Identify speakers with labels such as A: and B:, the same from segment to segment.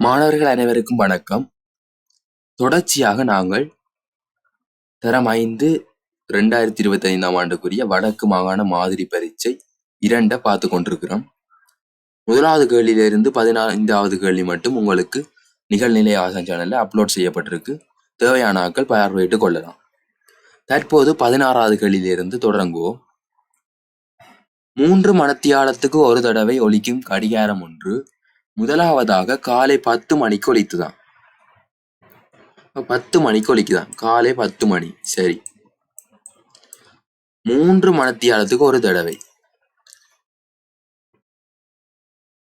A: மாணவர்கள் அனைவருக்கும் வணக்கம். தொடர்ச்சியாக நாங்கள் தரம் ஐந்து ரெண்டாயிரத்தி இருபத்தி ஐந்தாம் ஆண்டுக்குரிய வடக்கு மாகாண மாதிரி பரீட்சை இரண்டை பார்த்து கொண்டிருக்கிறோம். முதலாவது கேள்வியிலிருந்து பதினைந்தாவது கேள்வி மட்டும் உங்களுக்கு நிகழ்நிலை ஆசன் சேனல்ல அப்லோட் செய்யப்பட்டிருக்கு. தேவையான ஆக்கள் பார்வையிட்டு கொள்ளலாம். தற்போது பதினாறாவது கேள்வியிலிருந்து தொடங்குவோம். மூன்று மணத்தியாலத்துக்கு ஒரு தடவை ஒலிக்கும் கடிகாரம் ஒன்று முதலாவதாக காலை பத்து மணிக்கு ஒழித்துதான் பத்து மணிக்கு ஒழிக்குதான் காலை பத்து மணி. சரி. மூன்று மணத்தியாலத்துக்கு ஒரு தடவை.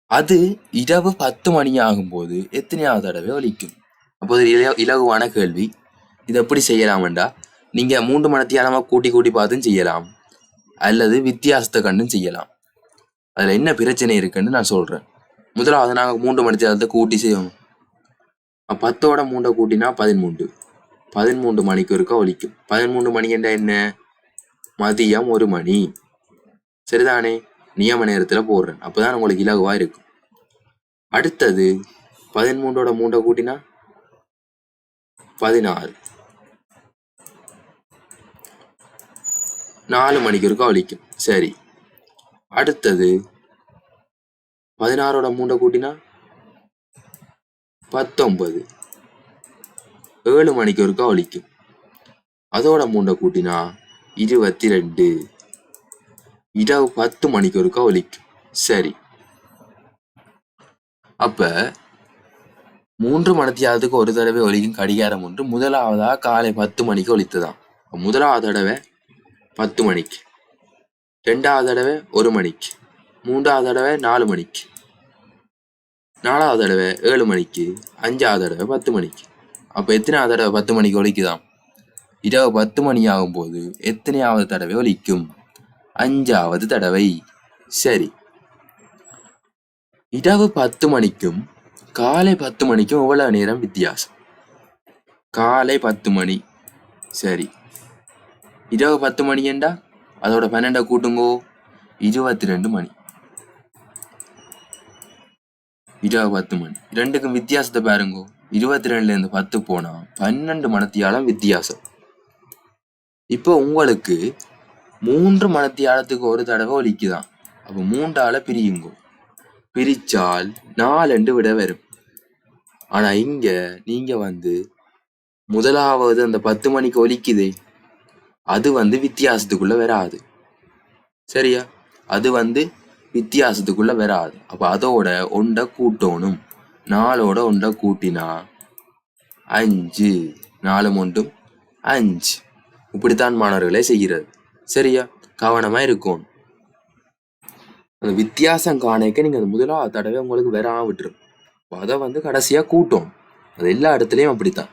A: அது இரவு பத்து மணி ஆகும்போது எத்தனையாவது தடவை ஒழிக்கும் அப்போது இல- இலகுவான கேள்வி. இது எப்படி செய்யலாம்டா நீங்க மூன்று மணத்தியாலமா கூட்டி கூட்டி பார்த்தும் செய்யலாம். அல்லது வித்தியாசத்தை கண்டும் செய்யலாம். அதுல என்ன பிரச்சனை இருக்குன்னு நான் சொல்றேன். முதலாவது நாங்கள் மூன்று மணித்தியாலத்தை கூட்டி செய்வோம் பத்தோட மூண்டை கூட்டினா பதிமூன்று. பதிமூன்று மணிக்கு ஒருக்கா ஒலிக்கும். பதிமூன்று மணி என்ற என்ன? மதியம் ஒரு மணி. சரிதானே? நியம நேரத்தில் போடுறேன். அப்பதான் உங்களுக்கு இலகுவாக இருக்கும். அடுத்தது பதிமூன்றோட மூண்டை கூட்டினா பதினாறு. நாலு மணிக்கு ஒருக்கா ஒலிக்கும். சரி. அடுத்தது பதினாறோட மூண்டை கூட்டினா பத்தொன்பது. ஏழு மணிக்கு ஒருக்கா ஒழிக்கும் அதோட மூண்டை கூட்டினா இருபத்தி ரெண்டு இரவு பத்து மணிக்கு ஒருக்கா ஒலிக்கும் சரி. அப்ப மூன்று மணத்தியாவதுக்கு ஒரு தடவை ஒலிக்கும் கடிகாரம் ஒன்று. முதலாவதா காலை பத்து மணிக்கு ஒலித்ததாம். முதலாவது தடவை பத்து மணிக்கு. ரெண்டாவது தடவை ஒரு மணிக்கு. மூன்றாவது தடவை நாலு மணிக்கு. நாலாவது தடவை ஏழு மணிக்கு. அஞ்சாவது தடவை பத்து மணிக்கு. அப்போ எத்தனாவது தடவை பத்து மணிக்கு ஒலிக்குதாம்? இரவு பத்து மணி ஆகும்போது எத்தனையாவது தடவை ஒலிக்கும்? அஞ்சாவது தடவை. சரி. இரவு பத்து மணிக்கும் காலை பத்து மணிக்கும் எவ்வளவு நேரம் வித்தியாசம்? காலை பத்து மணி. சரி. இரவு பத்து மணி ஏண்டா அதோட பன்னெண்டை கூட்டுங்கோ. இருபத்தி ரெண்டு மணி. இருபது பத்து மணி ரெண்டுக்கும் வித்தியாசத்தை பாருங்கோ. இருபத்தி ரெண்டுல இருந்து பத்து போனா பன்னெண்டு மணத்தியாலம் வித்தியாசம். இப்போ உங்களுக்கு மூன்று மணத்தியாலத்துக்கு ஒரு தடவை ஒலிக்குதான். அப்போ மூன்றால பிரியுங்கோ. பிரிச்சால் நாலண்டு விட வரும். ஆனா இங்க நீங்க வந்து முதலாவது அந்த பத்து மணிக்கு ஒலிக்குதே. அது வந்து வித்தியாசத்துக்குள்ள வராது. சரியா? அது வந்து வித்தியாசத்துக்குள்ள வராது. அப்போ அதோட ஒன்றை கூட்டணும். நாலோட ஒன்றை கூட்டினா அஞ்சு நாலு ஒன்றும் அஞ்சு. இப்படித்தான் மாணவர்களே செய்கிறது. சரியா? கவனமா இருக்கும். அந்த வித்தியாசம் காணிக்க நீங்க அந்த முதலாவது தடவை உங்களுக்கு வராம விட்டுரும் அதை வந்து கடைசியா கூட்டும். அது எல்லா இடத்துலயும் அப்படித்தான்.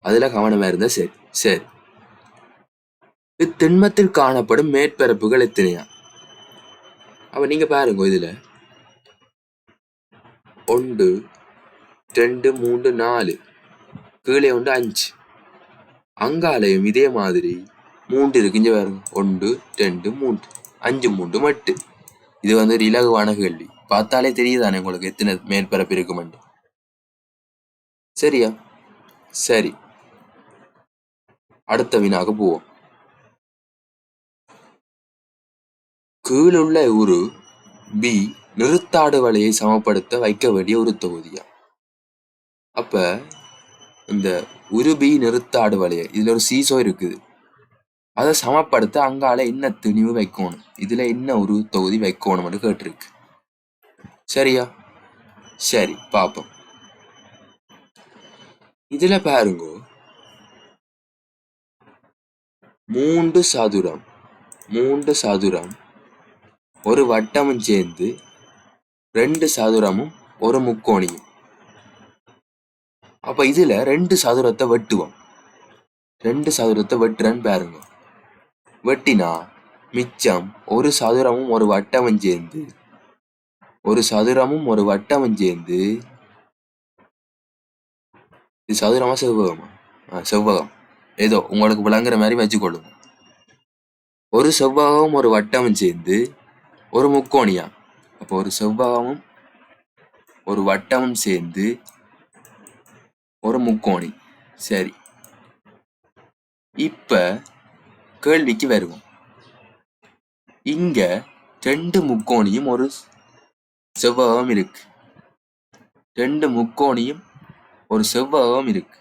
A: அதுல கவனமா இருந்தா சரி. சரி. இத்திண்மத்தில் காணப்படும் மேற்பரப்புகள் எத்தனையா? அப்ப நீங்க பாருங்க இதுல. ஒன்று ரெண்டு மூன்று நாலு. கீழே ஒன்று அஞ்சு. அங்காலையும் இதே மாதிரி மூன்று இருக்கு. இங்கே பாருங்க. ஒன்று ரெண்டு மூன்று. அஞ்சு மூன்று மட்டு இது வந்து ஒரு இலகுவான கேள்வி. பார்த்தாலே தெரியுதானே உங்களுக்கு எத்தனை மேற்பரப்பு இருக்குமெண்டு சரியா? சரி. அடுத்த வினாக்கு போவோம். கீழுள்ள உரு பி நிறுத்தாடு வலையை சமப்படுத்த வைக்க வேண்டிய ஒரு தொகுதியா? அப்ப இந்த உரு பி நிறுத்தாடு வலையை இதுல ஒரு சீசோ இருக்குது. அதை சமப்படுத்த அங்கால என்ன திணிவு வைக்கணும்? இதுல என்ன ஒரு தொகுதி வைக்கணும்னு கேட்டிருக்கு. சரியா? சரி பாப்போம். இதுல பாருங்க. மூன்று சதுரம் மூன்று சதுரம் ஒரு வட்டமும் சேர்ந்து ரெண்டு சதுரமும் ஒரு முக்கோணியும். அப்ப இதுல ரெண்டு சதுரத்தை வெட்டுவோம். ரெண்டு சதுரத்தை வெட்டுறேன்னு பாருங்க. வெட்டினா மிச்சம் ஒரு சதுரமும் ஒரு வட்டமும் சேர்ந்து ஒரு சதுரமும் ஒரு வட்டமும் சேர்ந்து இது சதுரமா செவ்வகமா? ஆ, செவ்வகம். ஏதோ உங்களுக்கு விளங்குற மாதிரி வச்சுக்கொள்ளுங்க. ஒரு செவ்வகமும் ஒரு வட்டமும் சேர்ந்து ஒரு முக்கோணியா? அப்போ ஒரு செவ்வகமும் ஒரு வட்டமும் சேர்ந்து ஒரு முக்கோணி. சரி. இப்ப கேள்விக்கு வருவோம். இங்க ரெண்டு முக்கோணியும் ஒரு செவ்வகம் இருக்கு. ரெண்டு முக்கோணியும் ஒரு செவ்வகம் இருக்கு.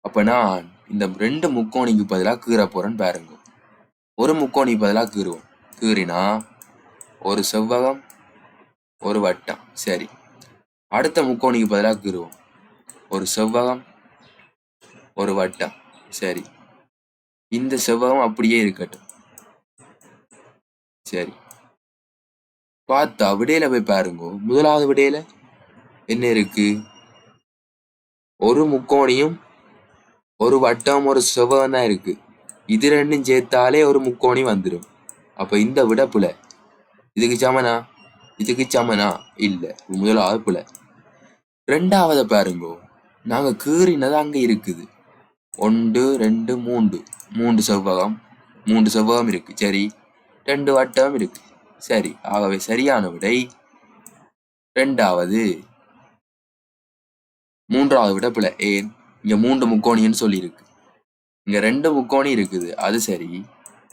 A: அப்ப நான் இந்த ரெண்டு முக்கோணிக்கு பதிலாக கீற போறேன்னு பாருங்க. ஒரு முக்கோணிக்கு பதிலாக கீறுவோம். கீறினா ஒரு செவ்வகம் ஒரு வட்டம். சரி. அடுத்த முக்கோணிக்கு பதிலாக கீறுவோம் ஒரு செவ்வகம் ஒரு வட்டம். சரி. இந்த செவ்வகம் அப்படியே இருக்கட்டும். சரி. பார்த்தா விடையில போய் பாருங்க. முதலாவது விடையில என்ன இருக்கு? ஒரு முக்கோணியும் ஒரு வட்டம் ஒரு செவ்வகம் தான் இருக்கு. இது ரெண்டும் சேர்த்தாலே ஒரு முக்கோணி வந்துடும் அப்ப இந்த விடப்புல இதுக்கு சமனா இதுக்கு சமனா இல்ல முதலாவது புல ரெண்டாவதை பாருங்க நாங்க கீறினது அங்க இருக்குது. ஒன்று ரெண்டு மூன்று. மூன்று செவ்வகம் மூன்று செவ்வகம் இருக்கு. சரி. ரெண்டு வட்டம் இருக்கு. சரி ஆகவே சரியான விடை. ரெண்டாவது. மூன்றாவது விட பிள்ளை ஏன்? இங்க மூன்று முக்கோணின்னு சொல்லியிருக்கு. இங்க ரெண்டு முக்கோணி இருக்குது. அது சரி.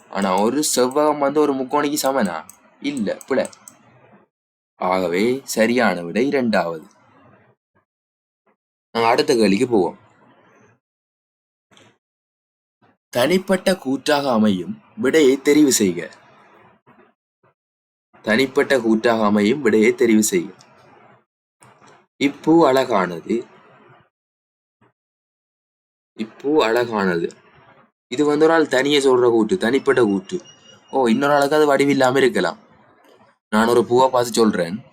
A: ஆனா ஒரு செவ்வகம் வந்து ஒரு முக்கோணிக்கு சமனா? இல்ல பிள்ளை ஆகவே சரியான விடை இரண்டாவது. அடுத்த கேள்விக்கு போவோம். தனிப்பட்ட கூற்றாக அமையும் விடையை தெரிவு செய்க. தனிப்பட்ட கூற்றாக அமையும் விடையை தெரிவு செய்க. இப்பூ அழகானது. இப்பூ அழகானது. இது வந்து ஒரு ஆள் தனியே சொல்ற கூட்டு தனிப்பட்ட கூட்டு. ஓ இன்னொரு ஆளுக்கு அது வடிவில்லாம இருக்கலாம். நான் ஒரு பூவை பார்த்து சொல்றேன்.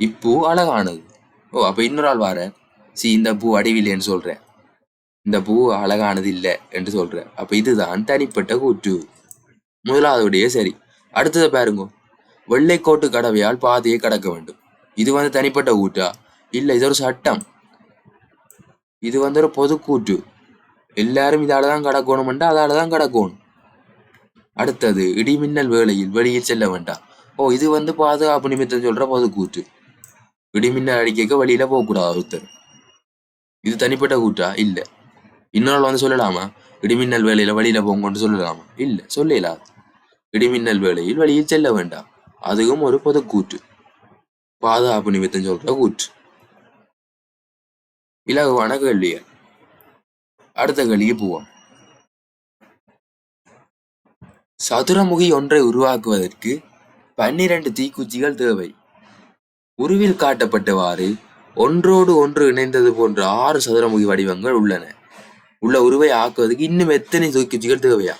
A: இப்பூ அழகானது. ஓ அப்ப இன்னொரு ஆள் வார. சி இந்த பூ அடிவில்லைன்னு சொல்றேன். இந்த பூ அழகானது இல்லை என்று சொல்றேன். அப்ப இதுதான் தனிப்பட்ட கூற்று. முதலாவதுடைய சரி. அடுத்ததை பாருங்க. வெள்ளைக்கோட்டு கடவையால் பாதையை கடக்க வேண்டும். இது வந்து தனிப்பட்ட கூட்டா இல்ல இது ஒரு சட்டம். இது வந்து ஒரு பொதுக்கூற்று எல்லாரும் இதால தான் இதாலதான் அதால தான் கடக்கணும். அடுத்தது இடிமின்னல் வேளையில் வெளியில் செல்ல வேண்டாம் ஓ இது வந்து பாதுகாப்பு நிமித்தம் சொல்ற பொதுக்கூற்று இடிமின்னல் அடிக்க வழியில் போகக்கூடாது ஒருத்தர். இது தனிப்பட்ட கூட்டா இல்ல. இன்னொரு வந்து சொல்லலாமா? இடிமின்னல் வேலையில வழியில் போங்கன்னு சொல்லலாமா? இல்ல சொல்லலாது இடிமின்னல் வேலையில் வழியில் செல்ல வேண்டாம். அதுவும் ஒரு பொது கூற்று பாதுகாப்பு நிமித்தம் சொல்ற கூற்று இலகுவான கேள்விகள் அடுத்த கேள்விக்கு போவோம். சதுரமுகி ஒன்றை உருவாக்குவதற்கு பன்னிரண்டு தீக்குச்சிகள் தேவை. உருவில் காட்டப்பட்டவாறு ஒன்றோடு ஒன்று இணைந்தது போன்ற ஆறு சதுரமுகி வடிவங்கள் உள்ளன. உள்ள உருவை ஆக்குவதற்கு இன்னும் எத்தனை தீக்குச்சிகள் தேவையா?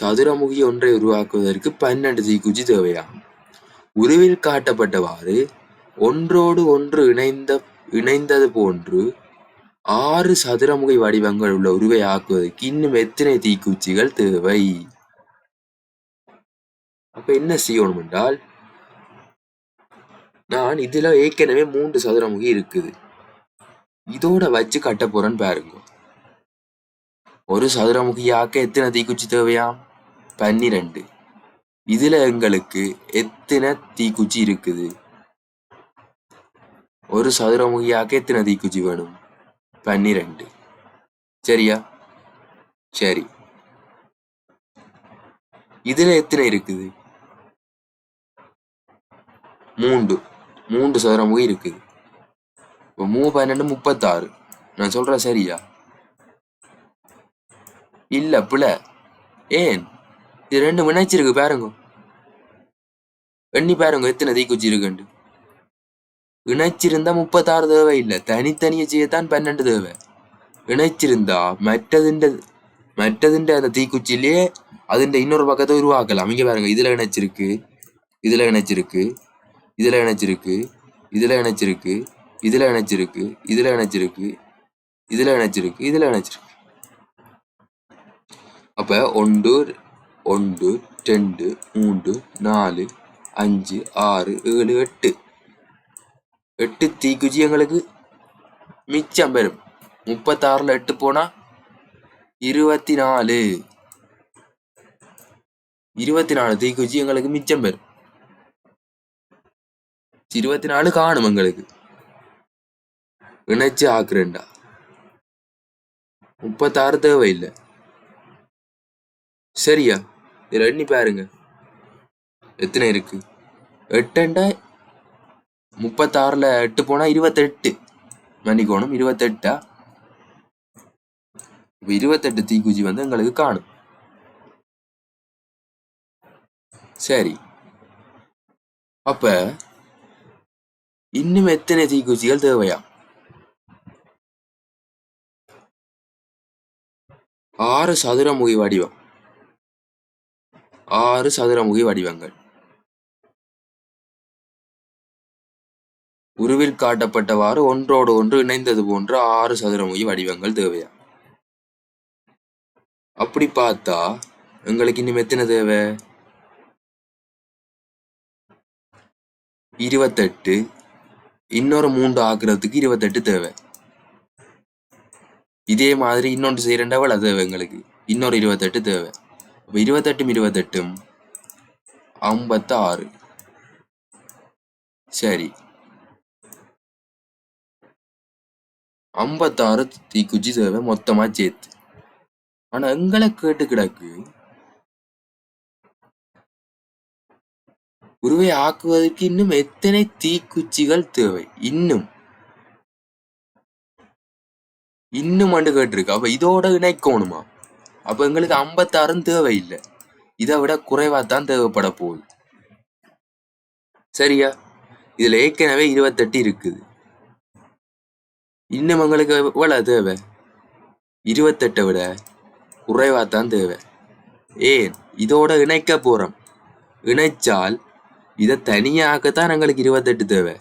A: சதுரமுகி ஒன்றை உருவாக்குவதற்கு பன்னெண்டு தீக்குச்சி தேவையா? உருவில் காட்டப்பட்டவாறு ஒன்றோடு ஒன்று இணைந்த இணைந்தது போன்று ஆறு சதுரமுகி வடிவங்கள் உள்ள உருவை ஆக்குவதற்கு இன்னும் எத்தனை தீக்குச்சிகள் தேவை? அப்ப என்ன செய்யணும் என்றால் நான் இதுல ஏற்கனவே மூன்று சதுரமுகி இருக்குது. இதோட வச்சு கட்ட போறேன்னு பாருங்க. ஒரு சதுரமுகியாக்க எத்தனை தீக்குச்சி தேவையாம்? பன்னிரண்டு. இதுல எங்களுக்கு எத்தனை தீக்குச்சி இருக்குது? ஒரு சதுரமுகியாக்க எத்தனை தீக்குச்சி வேணும்? பன்னிரண்டு. சரியா? சரி. இதுல எத்தனை இருக்குது? மூன்று. மூன்று சதுரமுகி இருக்குது இப்போ மூணு பன்னெண்டு முப்பத்தாறு. நான் சொல்றேன் சரியா? இல்ல பிள்ளை ஏன்? இது ரெண்டு இணைச்சிருக்கு பாருங்க. எண்ணி பாருங்க எத்தனை தீக்குச்சி இருக்குண்டு இணைச்சிருந்தா முப்பத்தாறு தேவை இல்லை. தனித்தனியை செய்யத்தான் பன்னெண்டு தேவை. இணைச்சிருந்தா மற்றதுண்ட மற்றதுண்ட அந்த தீக்குச்சிலேயே அதுண்ட இன்னொரு பக்கத்தை உருவாக்கலாம். இங்க பாருங்க இதுல இணைச்சிருக்கு இதுல இணைச்சிருக்கு இதில் இணைச்சிருக்கு இதில் இணைச்சிருக்கு இதில் இணைச்சிருக்கு இதில் இணைச்சிருக்கு இதில் இணைச்சிருக்கு இதில் இணைச்சிருக்கு. அப்போ ஒன்று ஒன்று ரெண்டு மூன்று நாலு அஞ்சு ஆறு ஏழு எட்டு. எட்டு தீக்குச்சி எங்களுக்கு. மிச்சம் வரும் முப்பத்தாறில் எட்டு போனால் இருபத்தி நாலு. இருபத்தி நாலு தீக்குச்சி எங்களுக்கு மிச்சம் வரும் இருபத்தி நாலு காணும் எங்களுக்கு. இணைச்சு ஆக்குறேன்டா. முப்பத்தாறு தேவையில்லை. சரியா இதில் எண்ணி பாருங்க. எத்தனை இருக்கு? எட்டுண்டா முப்பத்தாறுல எட்டு போனா இருபத்தெட்டு. மன்னிக்கோணும் இருபத்தெட்டா? இப்ப இருபத்தெட்டு தீக்குச்சி வந்து எங்களுக்கு காணும். சரி. அப்ப இன்னும் எத்தனை தீக்குச்சிகள் தேவையா? ஆறு சதுரமுகி வடிவம். ஆறு சதுரமுகி வடிவங்கள். உருவில் காட்டப்பட்டவாறு ஒன்றோடு ஒன்று இணைந்தது போன்ற ஆறு சதுரமுகி வடிவங்கள் தேவையா? அப்படி பார்த்தா எங்களுக்கு இன்னும் எத்தனை தேவை? இருபத்தெட்டு இன்னொரு மூன்று ஆக்குறதுக்கு இருபத்தெட்டு தேவை. இதே மாதிரி இன்னொன்று செய்யறேன்டா எவ்வளவு தேவை எங்களுக்கு. இன்னொரு இருபத்தெட்டு தேவை. அப்போ இருபத்தெட்டும் இருபத்தெட்டும் ஐம்பத்தாறு. சரி. ஐம்பத்தாறு தீக்குச்சி தேவை மொத்தமாக சேர்த்து. ஆனால் எங்களை கேட்டு கிடக்கு உருவை ஆக்குவதற்கு இன்னும் எத்தனை தீக்குச்சிகள் தேவை? இன்னும். இன்னும் மண்டு கேட்டிருக்கு. அப்ப இதோட இணைக்கணுமா? அப்ப எங்களுக்கு ஐம்பத்தாறும் தேவையில்லை. இதை விட குறைவா தான் தேவைப்பட போகுது. சரியா? இதுல ஏற்கனவே இருபத்தெட்டு இருக்குது. இன்னும் எங்களுக்கு எவ்வளவு தேவை? இருபத்தெட்டை விட குறைவா தான் தேவை. ஏன்? இதோட இணைக்க போறோம். இணைச்சால் இதை தனியாகத்தான் எங்களுக்கு இருபத்தெட்டு தேவை.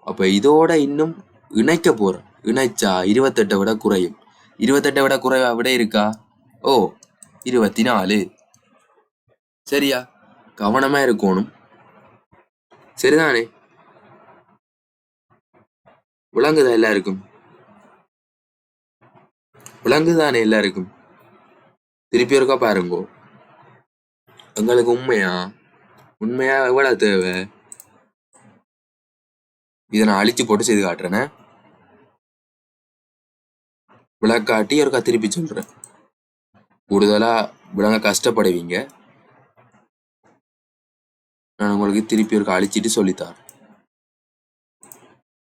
A: அப்போ இதோட இன்னும் இணைக்க போகிறோம் இணைச்சா இருபத்தெட்டை விட குறையும். இருபத்தெட்டை விட குறைவா விட இருக்கா? ஓ இருபத்தி நாலு சரியா கவனமாக இருக்கணும். சரிதானே? விளங்குதா எல்லாருக்கும்? விளங்குதானே எல்லாருக்கும்? திருப்பி இருக்கா பாருங்கோ. எங்களுக்கு உண்மையா? உண்மையா எவ்வளவு தேவை? இதை நான் அழிச்சு போட்டு செய்து காட்டுறேனே. விளக்காட்டி ஒருக்கா திருப்பி சொல்றேன். கூடுதலா விளங்க கஷ்டப்படுவீங்க. நான் உங்களுக்கு திருப்பி ஒருக்கா அழிச்சிட்டு சொல்லித்தரேன்.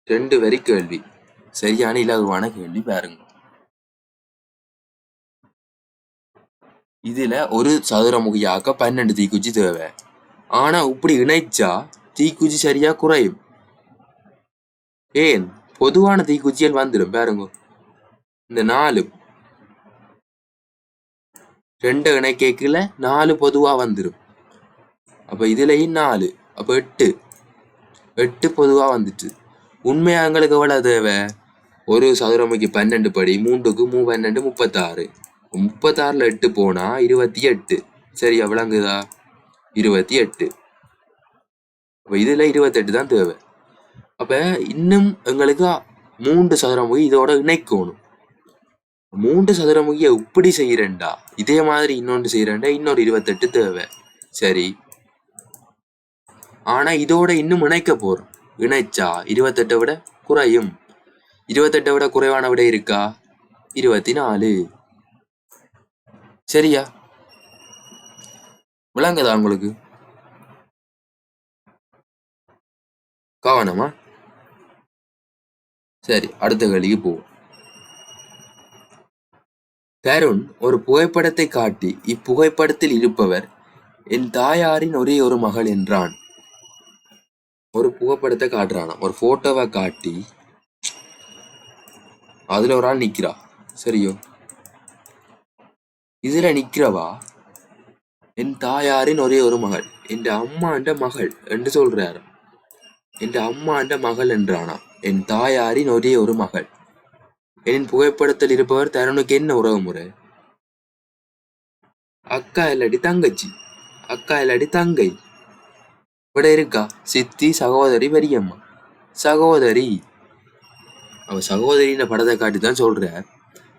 A: ரெண்டு வரி கேள்வி. சரியான இலகுவான கேள்வி பாருங்க. இதுல ஒரு சதுரமுகியாக்க பன்னெண்டு தீக்குச்சி தேவை. ஆனா இப்படி இணைச்சா தீக்குச்சி சரியா குறையும். ஏன்? பொதுவான தீக்குச்சிகள் வந்துடும் பாருங்க. இந்த நாலு. ரெண்டு இணைக்கல நாலு பொதுவா வந்துடும் அப்ப இதுலயும் நாலு அப்ப எட்டு. எட்டு பொதுவா வந்துட்டு உண்மையா எங்களுக்கு எவ்வளவு தேவை? ஒரு சதுரமைக்கு பன்னெண்டு படி மூன்றுக்கு மூ பன்னெண்டு முப்பத்தாறு. முப்பத்தாறுல எட்டு போனா இருபத்தி எட்டு. சரியா விளங்குதா? இருபத்தி எட்டு. அப்போ இதில் இருபத்தெட்டு தான் தேவை. அப்ப இன்னும் எங்களுக்கு மூன்று சதுரமுகி இதோட இணைக்கணும். மூன்று சதுரமுகிய இப்படி செய்கிறேன்டா இதே மாதிரி இன்னொன்று செய்யறேன்டா. இன்னொரு இருபத்தெட்டு தேவை. சரி. ஆனா இதோட இன்னும் இணைக்க போகிறோம் இணைச்சா இருபத்தெட்டை விட குறையும். இருபத்தெட்டை விட குறைவான விட இருக்கா? இருபத்தி நாலு. சரியா? விளங்குதா உங்களுக்கு? கவனமா? சரி அடுத்த கேள்விக்கு போவோம். தருண் ஒரு புகைப்படத்தை காட்டி இப்புகைப்படத்தில் இருப்பவர் என் தாயாரின் ஒரே ஒரு மகள் என்றான். ஒரு புகைப்படத்தை காட்டுறானா ஒரு போட்டோவை காட்டி அதுல ஒரு ஆள் நிக்கிறா சரியோ. இதுல நிக்கிறவா என் தாயாரின் ஒரே ஒரு மகள் என் அம்மாண்ட மகள் என்று சொல்றாரு என் அம்மாண்ட மகள் என்றானா என் தாயாரின் ஒரே ஒரு மகள் என் புகைப்படத்தில் இருப்பவர் தருணுக்கு என்ன உறவு முறை அக்கா இல்லாட்டி தங்கச்சி அக்கா இல்லாட்டி தங்கை ഇവിടെ இருக்கா சித்தி சகோதரி பெரியம்மா சகோதரி அவ சகோதரின படத்தை காட்டி தான் சொல்ற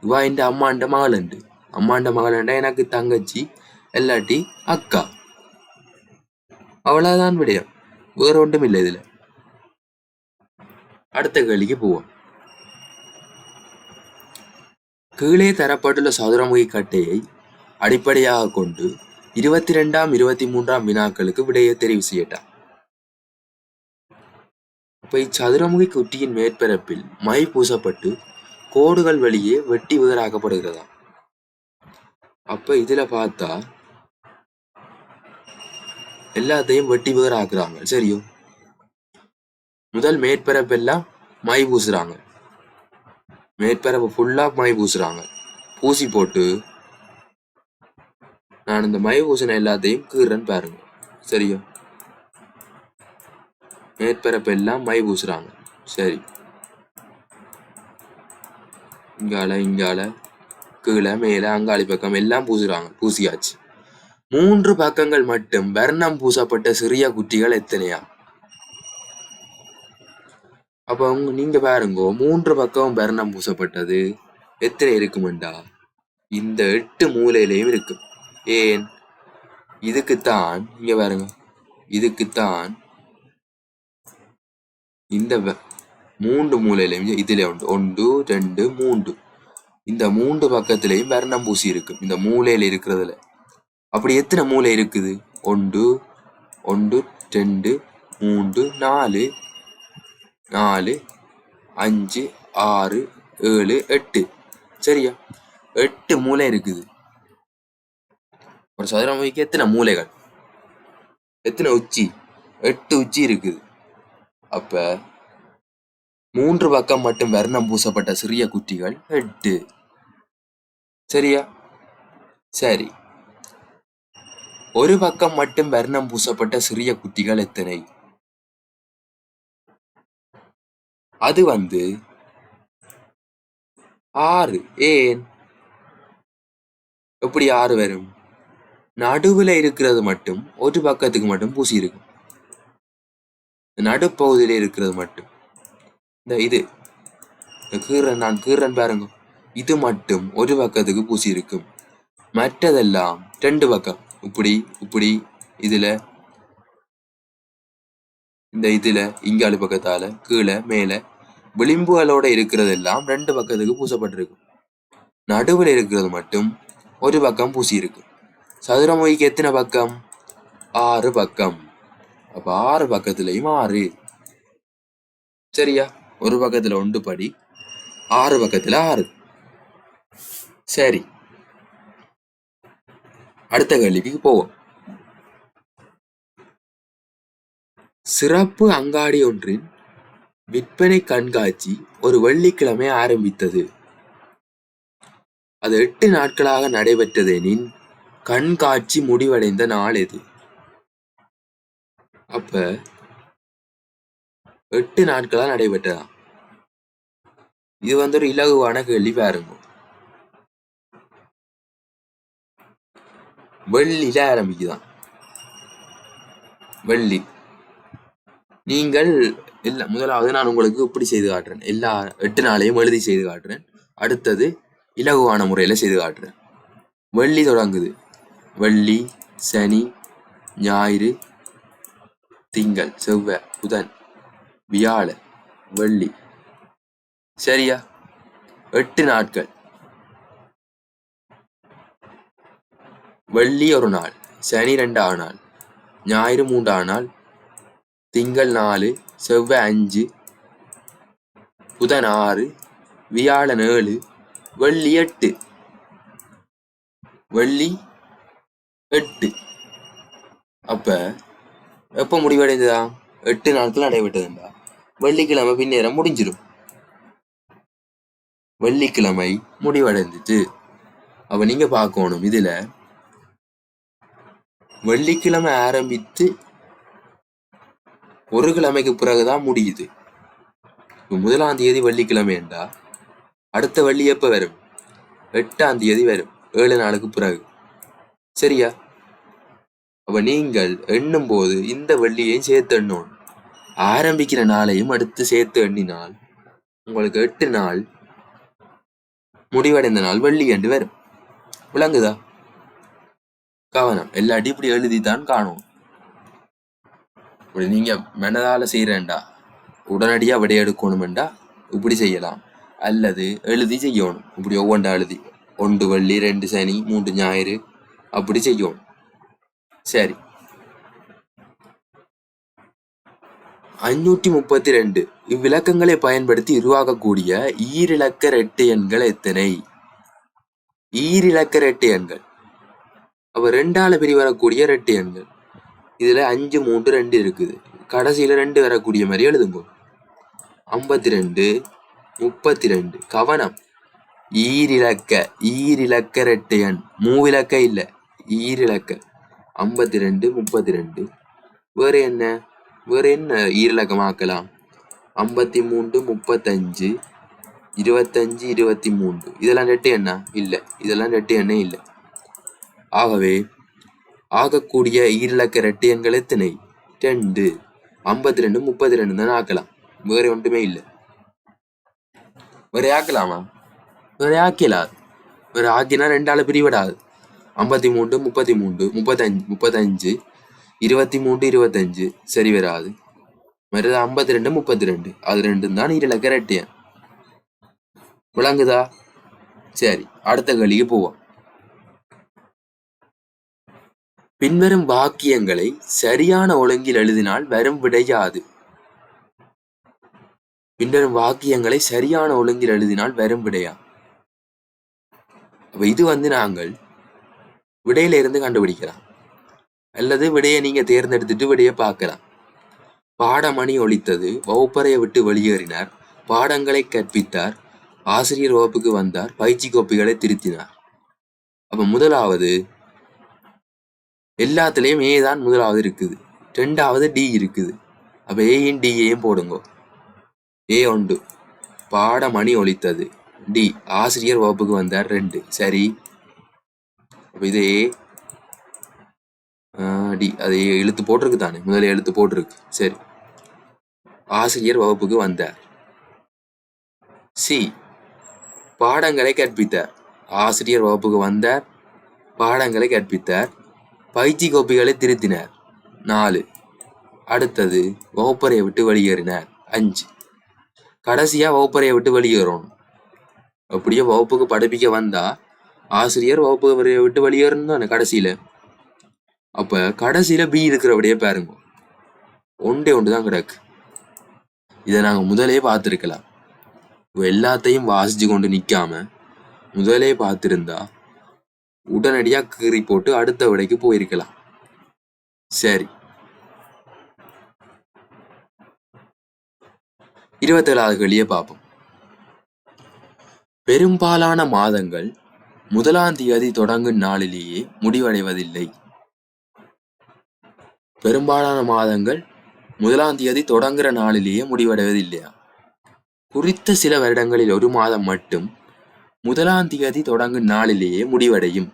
A: இவா என் அம்மாண்ட மகளண்டு அம்மாண்ட மகளண்டா எனக்கு தங்கச்சி இல்லாட்டி அக்கா. அவ்வளவுதான் விடயம். வேற ஒன்றும் இல்லை இதுல. அடுத்த கேள்விக்கு போவோம். கீழே தரப்பட்டுள்ள சதுரமுகி கட்டையை அடிப்படையாக கொண்டு இருபத்தி ரெண்டாம் இருபத்தி மூன்றாம் வினாக்களுக்கு விடையை தெரிவு செய்யட்டான். அப்ப இச்சதுரமுகி குட்டியின் மேற்பரப்பில் மை பூசப்பட்டு கோடுகள் வழியே வெட்டி வேறாக்கப்படுகிறதா அப்ப இதுல பார்த்தா எல்லாத்தையும் வெட்டி வேற ஆக்குறாங்க சரியோ? முதல் மேற்பரப்பெல்லாம் மை பூசுறாங்க. மேற்பரப்பு ஃபுல்லா மை பூசுறாங்க. பூசி போட்டு நான் இந்த மை பூசின எல்லாத்தையும் கீறேன்னு பாருங்க. சரியா? மேற்பரப்பு எல்லாம் மை பூசுறாங்க. சரி. இங்கால இங்கால கீழே மேலே அங்காளி பக்கம் எல்லாம் பூசுறாங்க. பூசியாச்சு. மூன்று பக்கங்கள் மட்டும் வர்ணம் பூசப்பட்ட சிறிய குட்டிகள் எத்தனையா? அப்ப நீங்க பாருங்க மூன்று பக்கம் வர்ணம் பூசப்பட்டது எத்தனை இருக்குமெண்டா? இந்த எட்டு மூலையிலையும் இருக்கும் ஏன்? இதுக்குத்தான் இங்க பாருங்க இதுக்குத்தான் இந்த மூன்று மூலையிலையும் இதுல உண்டு. ஒன்று ரெண்டு மூன்று. இந்த மூன்று பக்கத்திலையும் வர்ணம் பூசி இருக்கும் இந்த மூலையில இருக்கிறதுல. அப்படி எத்தனை மூலை இருக்குது? ஒன்று ஒன்று ரெண்டு மூன்று நாலு நாலு அஞ்சு ஆறு ஏழு எட்டு. சரியா? எட்டு மூலை இருக்குது. ஒரு சதுரமுகிக்கு எத்தனை மூலைகள் எத்தனை உச்சி? எட்டு உச்சி இருக்குது. அப்ப மூன்று பக்கம் மட்டும் வர்ணம் பூசப்பட்ட சிறிய குட்டிகள் எட்டு. சரியா? சரி. ஒரு பக்கம் மட்டும் வர்ணம் பூசப்பட்ட சிறிய குட்டிகள் எத்தனை? அது வந்து ஆறு. ஏன்? எப்படி ஆறு வரும்? நடுவில் இருக்கிறது மட்டும் ஒரு பக்கத்துக்கு மட்டும் பூசி இருக்கும். நடுப்பகுதியில் இருக்கிறது மட்டும். இந்த இது கீரன் நான் கீரன் பாருங்க. இது மட்டும் ஒரு பக்கத்துக்கு பூசி இருக்கும். மற்றதெல்லாம் ரெண்டு பக்கம். இப்படி இப்படி இதுல இந்த இதுல இங்காலு பக்கத்தால கீழே மேல விளிம்புகளோட இருக்கிறதெல்லாம் ரெண்டு பக்கத்துக்கு பூசப்பட்டிருக்கும். நடுவில் இருக்கிறது மட்டும் ஒரு பக்கம் பூசி இருக்கு சதுரமொழிக்கு எத்தனை பக்கம்? ஆறு பக்கம். அப்ப ஆறு பக்கத்துலயும் ஆறு. சரியா? ஒரு பக்கத்துல ஒன்று படி ஆறு பக்கத்துல ஆறு. சரி. அடுத்த கேள்விக்கு போவோம். சிறப்பு அங்காடி ஒன்றின் விற்பனை கண்காட்சி ஒரு வெள்ளிக்கிழமை ஆரம்பித்தது. அது எட்டு நாட்களாக நடைபெற்றதெனின் கண்காட்சி முடிவடைந்த நாள் எது அப்ப எட்டு நாட்களா நடைபெற்றதா? இது வந்து ஒரு இலகுவான கேள்வி பாருங்க. வெள்ளியில ஆரம்பிக்குதான். வெள்ளி. நீங்கள் இல்ல முதலாவது நான் உங்களுக்கு இப்படி செய்து காட்டுறேன். எல்லா எட்டு நாளையும் எழுதி செய்து காட்டுறேன். அடுத்தது இலகுவான முறையில செய்து காட்டுறேன். வெள்ளி தொடங்குது. வெள்ளி சனி ஞாயிறு திங்கள் செவ்வாய் புதன் வியாழ வெள்ளி. சரியா? எட்டு நாட்கள். வெள்ளி ஒரு நாள் சனி ரெண்டாவது நாள் ஞாயிறு மூன்றாவது நாள் திங்கள் நாலு செவ்வாய் அஞ்சு புதன் ஆறு வியாழன் ஏழு வெள்ளி எட்டு வெள்ளி எட்டு அப்ப எப்ப முடிவடைந்ததா எட்டு நாட்கள் நடைபெற்றதுண்டா வெள்ளிக்கிழமை பின்னேரம் முடிஞ்சிடும் வெள்ளிக்கிழமை முடிவடைந்துச்சு அப்ப நீங்க பார்க்கணும் இதுல வெள்ளிக்கிழமை ஆரம்பித்து ஒரு கிழமைக்கு பிறகுதான் முடியுது. முதலாம் தேதி வெள்ளிக்கிழமைண்டா அடுத்த வெள்ளி எப்ப வரும்? எட்டாம் தேதி வரும் ஏழு நாளுக்கு பிறகு. சரியா? அப்ப நீங்கள் எண்ணும் போது இந்த வெள்ளியையும் சேர்த்து எண்ணணும். ஆரம்பிக்கிற நாளையும் அடுத்து சேர்த்து எண்ணினால் உங்களுக்கு எட்டு நாள் முடிவடைந்த நாள் வெள்ளி என்று வரும். விளங்குதா? கவனம். எல்லாட்டி இப்படி தான் காணும். இப்படி நீங்க மனதால செய்யறேன்டா உடனடியாக விடை எடுக்கணுமெண்டா. இப்படி செய்யலாம். அல்லது எழுதி செய்யணும். இப்படி ஒவ்வொன்றா எழுதி. ஒன்று வெள்ளி ரெண்டு சனி மூன்று ஞாயிறு. அப்படி செய்யணும். சரி. அஞ்சூற்றி முப்பத்தி ரெண்டு இவ்விலக்கங்களை பயன்படுத்தி உருவாக்கக்கூடிய ஈரிலக்க ரெட்டு எண்கள் எத்தனை? ஈரிலக்க ரெட்டு எண்கள். அப்போ ரெண்டால் பிரி வரக்கூடிய ரெட்டு எண்கள் இதில் அஞ்சு மூன்று ரெண்டு இருக்குது. கடைசியில் ரெண்டு வரக்கூடிய மாதிரி எழுதுங்க. ஐம்பத்தி ரெண்டு முப்பத்தி ரெண்டு கவனம். ஈரிலக்க ஈரிலக்க ரெட்டு எண். மூவிலக்க இல்லை ஈரிலக்க. ஐம்பத்தி ரெண்டு முப்பத்தி ரெண்டு வேற என்ன? வேற என்ன ஈரிலக்கமாக்கலாம்? ஐம்பத்தி மூன்று முப்பத்தஞ்சு இருபத்தஞ்சு இருபத்தி மூன்று இதெல்லாம் ரெட்டு எண்ணா? இல்லை. இதெல்லாம் ரெட்டு எண்ணே இல்லை. ஆகவே ஆகக்கூடிய ஈரிலக்க ரெட்டு எத்தனை? ரெண்டு. ஐம்பத்தி ரெண்டு முப்பத்தி ரெண்டு தான் ஆக்கலாம். வேற ஒன்றுமே இல்லை. வேற ஆக்கலாமா? வேற ஆக்கலாது வேற ஆக்கினா ரெண்டால் பிரிவிடாது. ஐம்பத்தி மூன்று முப்பத்தி மூன்று முப்பத்தஞ்சு முப்பத்தஞ்சு இருபத்தி மூன்று இருபத்தஞ்சு. சரி வராது. மறுது ஐம்பத்தி ரெண்டு முப்பத்தி ரெண்டு அது ரெண்டும் தான் ஈரிலக்க ரெட்டு விளங்குதா? சரி அடுத்த கேள்விக்கு போவோம். பின்வரும் வாக்கியங்களை சரியான ஒழுங்கில் எழுதினால் வரும் விடையாது. பின்வரும் வாக்கியங்களை சரியான ஒழுங்கில் எழுதினால் வரும் விடையா? அப்போ இது வந்து நாங்கள் விடையில இருந்து கண்டுபிடிக்கலாம். அல்லது விடையை நீங்க தேர்ந்தெடுத்துட்டு விடையை பார்க்கலாம். பாடமணி ஒழித்தது வகுப்பறையை விட்டு வெளியேறினார் பாடங்களை கற்பித்தார் ஆசிரியர் வகுப்புக்கு வந்தார் பயிற்சி கோப்பிகளை திருத்தினார். அப்ப முதலாவது எல்லாத்துலேயும் ஏ தான் முதலாவது இருக்குது. ரெண்டாவது டி இருக்குது. அப்போ ஏயும் டிஏயும் போடுங்க. ஏ ஒன்று பாடமணி ஒழித்தது. டி ஆசிரியர் வகுப்புக்கு வந்தார். ரெண்டு. சரி. அப்போ இது ஏ டி அது எழுத்து போட்டிருக்கு தானே. முதல்ல எழுத்து போட்டிருக்கு. சரி. ஆசிரியர் வகுப்புக்கு வந்தார். சி பாடங்களை கற்பித்தார். ஆசிரியர் வகுப்புக்கு வந்தார். பாடங்களை கற்பித்தார். பயிற்சி கோப்பிகளை திருத்தினார் நாலு. அடுத்தது வகுப்பறையை விட்டு வெளியேறினார் அஞ்சு. கடைசியாக வகுப்பறையை விட்டு வெளியேறணும் அப்படியே வகுப்புக்கு படிப்பிக்க வந்தா ஆசிரியர் வகுப்பறையை விட்டு வெளியேறணும் தானே கடைசியில். அப்போ கடைசியில் பி இருக்கிறபடியே பாருங்க. ஒன்றே ஒன்று தான் கிடக்கு. இதை நாங்கள் முதலே பார்த்துருக்கலாம். எல்லாத்தையும் வாசிச்சு கொண்டு நிற்காம முதலே பார்த்துருந்தா உடனடியா கீறி போட்டு அடுத்த விடைக்கு போயிருக்கலாம். சரி. இருபத்தேழாவது கேள்வியை பார்ப்போம். பெரும்பாலான மாதங்கள் முதலாம் தேதி தொடங்கும் நாளிலேயே முடிவடைவதில்லை. பெரும்பாலான மாதங்கள் முதலாம் தேதி தொடங்குற நாளிலேயே முடிவடைவதில்லையா? குறித்த சில வருடங்களில் ஒரு மாதம் மட்டும் முதலாம் திகதி தொடங்கும் நாளிலேயே முடிவடையும்.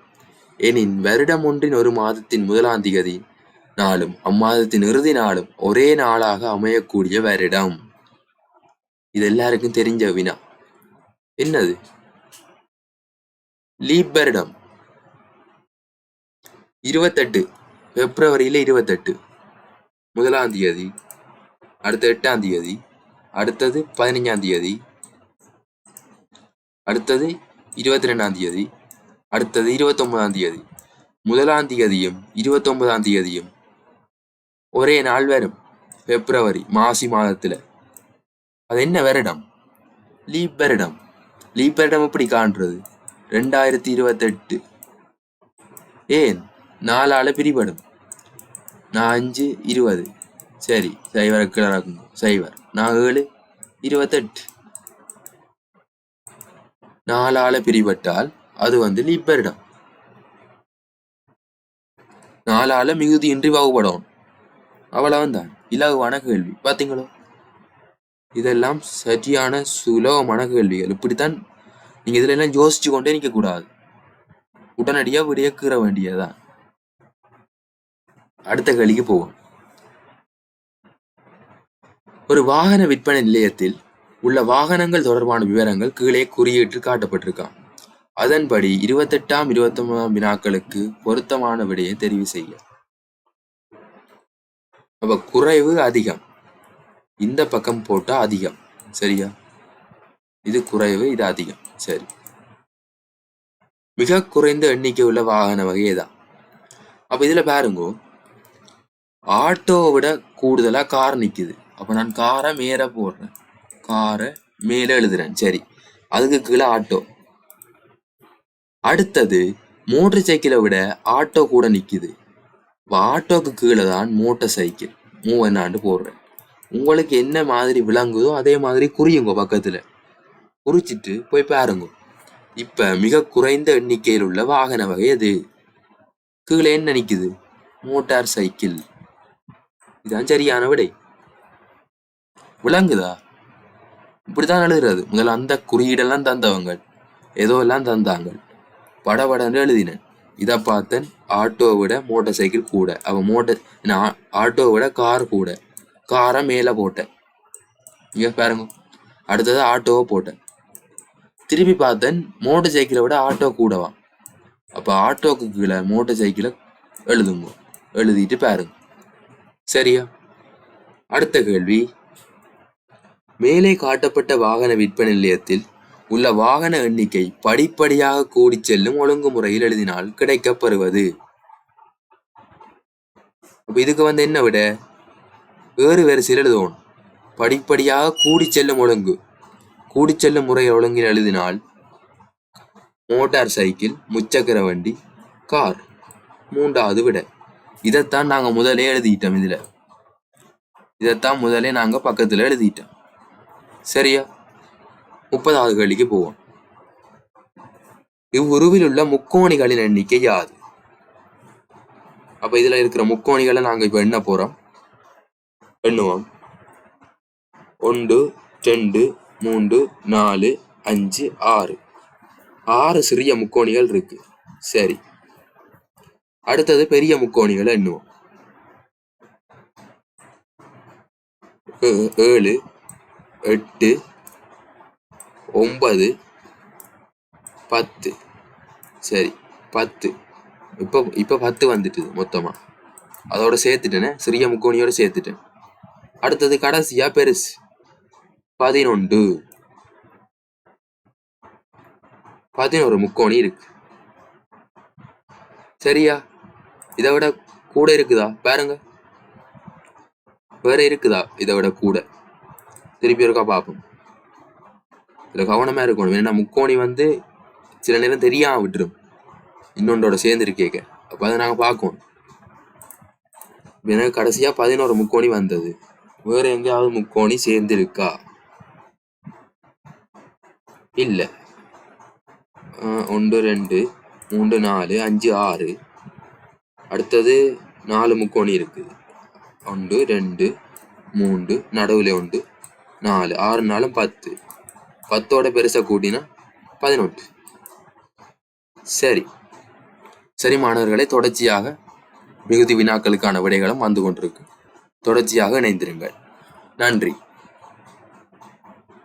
A: எனின் வருடம் ஒன்றின் ஒரு மாதத்தின் முதலாம் திகதி நாளும் அம்மாதத்தின் இறுதி நாளும் ஒரே நாளாக அமையக்கூடிய வருடம். இது எல்லாருக்கும் தெரிஞ்ச வினா. என்னது? லீப் வருடம். இருபத்தெட்டு பிப்ரவரியில இருபத்தெட்டு. முதலாம் தேதி அடுத்த எட்டாம் தேதி அடுத்தது பதினஞ்சாம் தேதி அடுத்தது இருபத்தி ரெண்டாம் தேதி அடுத்தது இருபத்தொன்பதாம் தேதி முதலாம் தேதியும் இருபத்தொன்பதாம் தேதியும் ஒரே நாள் வரும் பிப்ரவரி மாசி மாதத்துல. அது என்ன வருடம்? லீப் வருடம். லீப் வருடம் எப்படி காண்றது? ரெண்டாயிரத்தி இருபத்தெட்டு. ஏன்? நாலால் பிரிபடும். நான் அஞ்சு இருபது. சரி சைவரை கிளறாக்குங்க சைவர். நான் ஏழு இருபத்தெட்டு. நாலால பிரிபட்டால் அது வந்து லீப் நாலால மிகுதியின்றி வகுப்படும் அவ்வளவுதான். இலகுவான கேள்வி. பாத்தீங்களோ? இதெல்லாம் சரியான சுலபமான கேள்விகள். இப்படித்தான் நீங்க இதுல எல்லாம் யோசிச்சு கொண்டே நிற்க கூடாது உடனடியா விடைய கீற வேண்டியதுதான் அடுத்த கேள்விக்கு போவோம். ஒரு வாகன விற்பனை நிலையத்தில் உள்ள வாகனங்கள் தொடர்பான விவரங்கள் கீழே குறியீட்டு காட்டப்பட்டிருக்கான் அதன்படி இருபத்தெட்டாம் இருபத்தொன்பதாம் வினாக்களுக்கு பொருத்தமான விடையை தெரிவு செய்ய அப்ப குறைவு அதிகம். இந்த பக்கம் போட்டா அதிகம். சரியா? இது குறைவு இது அதிகம். சரி. மிக குறைந்த எண்ணிக்கை உள்ள வாகன வகை தான். அப்ப இதுல பாருங்க. ஆட்டோவை விட கூடுதலா கார் நிக்குது. அப்ப நான் காரை மேற போடுறேன். காரை மேலே எழுதுறேன். சரி. அதுக்கு கீழே ஆட்டோ. அடுத்தது மோட்டர் சைக்கிளை விட ஆட்டோ கூட நிக்குது. ஆட்டோக்கு கீழே தான் மோட்டார் சைக்கிள். மூவன்னாண்டு போடுறேன். உங்களுக்கு என்ன மாதிரி விளங்குதோ அதே மாதிரி குறியுங்க பக்கத்துல. குறிச்சிட்டு போய் பாருங்க. இப்போ மிக குறைந்த எண்ணிக்கையில் உள்ள வாகன வகை எது? கீழே என்ன நிக்குது? Motor cycle. இதான் சரியான விடை. விளங்குதா? இப்படிதான் எழுதுறது. முதல்ல அந்த குறியீடெல்லாம் தந்தவங்க. ஏதோ எல்லாம் தந்தாங்க. படபடன்னு எழுதினேன். இதை பார்த்தேன் ஆட்டோவை விட மோட்டார் சைக்கிள் கூட. அவன் மோட்டர் நான் ஆட்டோவை விட கார் கூட. காரை மேலே போட்டேன். இங்கே பாருங்க. அடுத்தது ஆட்டோவை போட்டேன். திருப்பி பார்த்தேன் மோட்டர் சைக்கிளை விட ஆட்டோ கூடவா? அப்போ ஆட்டோக்கு கீழே மோட்டார் சைக்கிளை எழுதுங்க. எழுதிட்டு பாருங்க. சரியா? அடுத்த கேள்வி. மேலே காட்டப்பட்ட வாகன விற்பனை நிலையத்தில் உள்ள வாகன எண்ணிக்கை படிப்படியாக கூடி செல்லும் ஒழுங்குமுறையில் எழுதினால் கிடைக்கப்பெறுவது அப்போ இதுக்கு வந்து என்ன விட? வேறு வரிசையில் எழுதுவோம். படிப்படியாக கூடி செல்லும் ஒழுங்கு. கூடி செல்லும் முறை ஒழுங்கில் எழுதினால் மோட்டார் சைக்கிள் முச்சக்கர வண்டி கார். மூன்றாவது விட. இதைத்தான் நாங்க முதலே எழுதிட்டோம் இதுல. இதைத்தான் முதலே நாங்க பக்கத்துல எழுதிட்டோம். சரியா? முப்பதாவது கேள்விக்கு போவோம். இவ்வுருவில் உள்ள முக்கோணிகளின் எண்ணிக்கை யாது? அப்ப இதுல இருக்கிற முக்கோணிகளை நாங்க இப்ப என்ன போறோம்? எண்ணுவோம். ஒன்று ரெண்டு மூன்று நாலு அஞ்சு ஆறு. ஆறு சிறிய முக்கோணிகள் இருக்கு. சரி. அடுத்தது பெரிய முக்கோணிகளை எண்ணுவோம். ஏழு எட்டு ஒன்பது பத்து. சரி பத்து. இப்போ இப்போ பத்து வந்துட்டுது மொத்தமா. அதோட சேர்த்துட்டேனே சிறிய முக்கோணியோட சேர்த்துட்டேன். அடுத்தது கடைசியா பெருசு. பதினொன்று. பதினோரு முக்கோணி இருக்கு. சரியா? இதை விட கூட இருக்குதா? பாருங்க. வேற இருக்குதா? இதை விட கூட. திருப்பி இருக்கா பார்ப்போம். இதில் கவனமா இருக்கணும். ஏன்னா முக்கோணி வந்து சில நேரம் தெரியாம விட்டுரும். இன்னொன்றோட சேர்ந்து இருக்கேக்க அப்ப அதை நாங்க பார்க்கணும். எனக்கு கடைசியா பதினோரு முக்கோணி வந்தது. வேற எங்கேயாவது முக்கோணி சேர்ந்து இருக்கா இல்ல. ஆஹ் ஒன்று ரெண்டு மூன்று நாலு அஞ்சு ஆறு. அடுத்தது நாலு முக்கோணி இருக்குது ஒன்று ரெண்டு மூன்று நடுவில் ஒன்று. நாலு ஆறு நாளும் பத்து. பத்தோட பெருசாக கூட்டினா பதினொன்று. சரி. சரி மாணவர்களை தொடர்ச்சியாக மிகுதி வினாக்களுக்கான விடைகளும் வந்து கொண்டிருக்கு. தொடர்ச்சியாக இணைந்திருங்கள். நன்றி.